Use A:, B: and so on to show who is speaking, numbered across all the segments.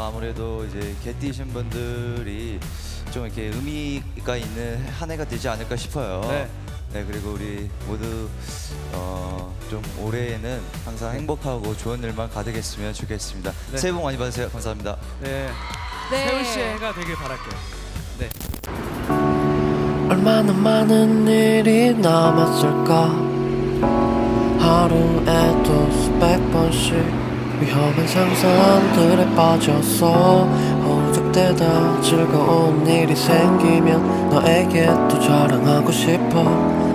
A: 아무래도 이제 개띠신 분들이 좀 이렇게 의미가 있는 한 해가 되지 않을까 싶어요.
B: 네.
A: 네, 그리고 우리 모두 어, 좀 올해에는 항상 행복하고 좋은 일만 가득했으면 좋겠습니다.
B: 네.
A: 새해 복 많이 받으세요. 감사합니다.
B: 네.
C: 네.
B: 세훈 씨의 해가 되길 바랄게요. 네.
D: 얼마나 많은 일이 남았을까 하루에도 수백 번씩 위험한 상상들에 빠졌어 허우적대다 즐거운 일이 생기면 너에게 또 자랑하고 싶어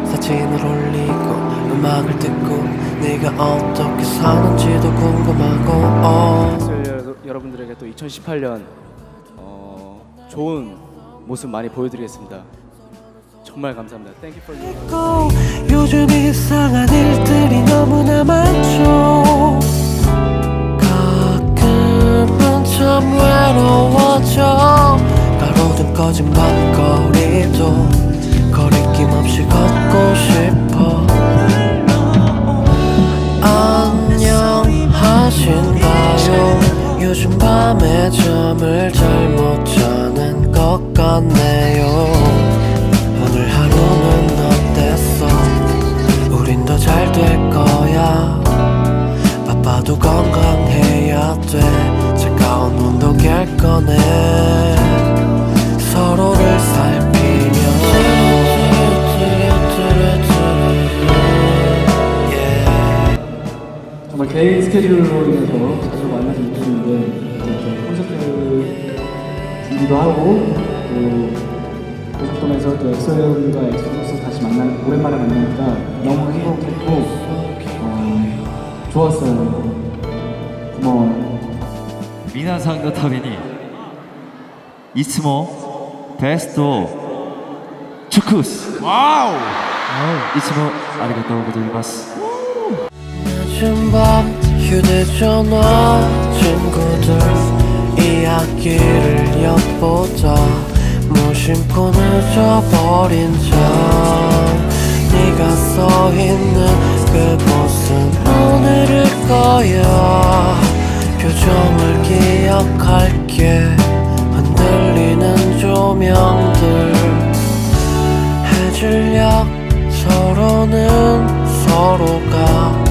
D: 사진을 올리고 음악을 듣고 네가 어떻게 사는지도 궁금하고 어.
B: 여- 여러분들에게 또 2018년 어, 좋은 모습 많이 보여드리겠습니다. 정말 감사합니다. Thank you for your
D: 있고 요즘 이상한 일들이 너무나 많죠 요 요즘 밤에 잠을 잘 못 자는 것 같네요. 오늘 하루는 어땠어? 우린 더 잘 될 거야. 바빠도 건강해야 돼. 차가운 온도 깰 거네
E: 개인 스케줄로 인해서 자주 만나지 못했는데 콘서트 준비도 하고 또 고속도로에서 또 엑소 형과 엑소로서 다시 만나 오랜만에 만나니까 너무 행복했고 어, 좋았어요. 고마워요.
F: 미나상 너 타베니 이츠모 베스토 축쿠스 와우 이츠모 아리가토 고자이마스
D: 늦은 밤 휴대전화 친구들 이야기를 엿보다 무심코 늦어버린 점 네가 써있는 그곳은 오늘일 거야 표정을 기억할게 흔들리는 조명들 해질녘 서로는 서로가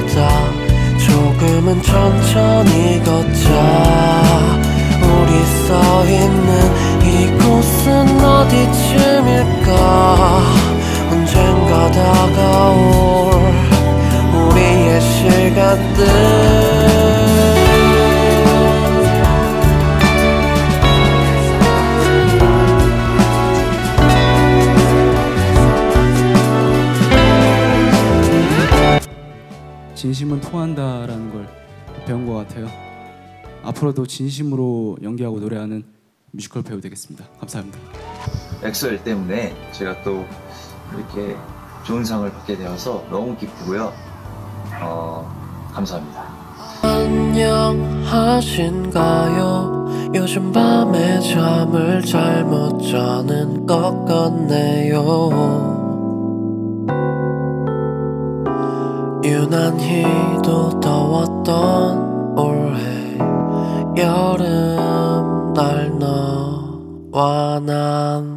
D: 꼽히다. 조금은 천천히 걷자. 우리 써있는 이곳은 어디쯤일까? 언젠가 다가올 우리의 시간들
E: 진심은 통한다라는 걸 배운 것 같아요. 앞으로도 진심으로 연기하고 노래하는 뮤지컬 배우 되겠습니다. 감사합니다.
A: 엑소엘 때문에 제가 또 이렇게 좋은 상을 받게 되어서 너무 기쁘고요. 어, 감사합니다.
D: 안녕하신가요 요즘 밤에 잠을 잘 못 자는 것 같네요 유난히도 더웠던 올해 여름 날 너와 난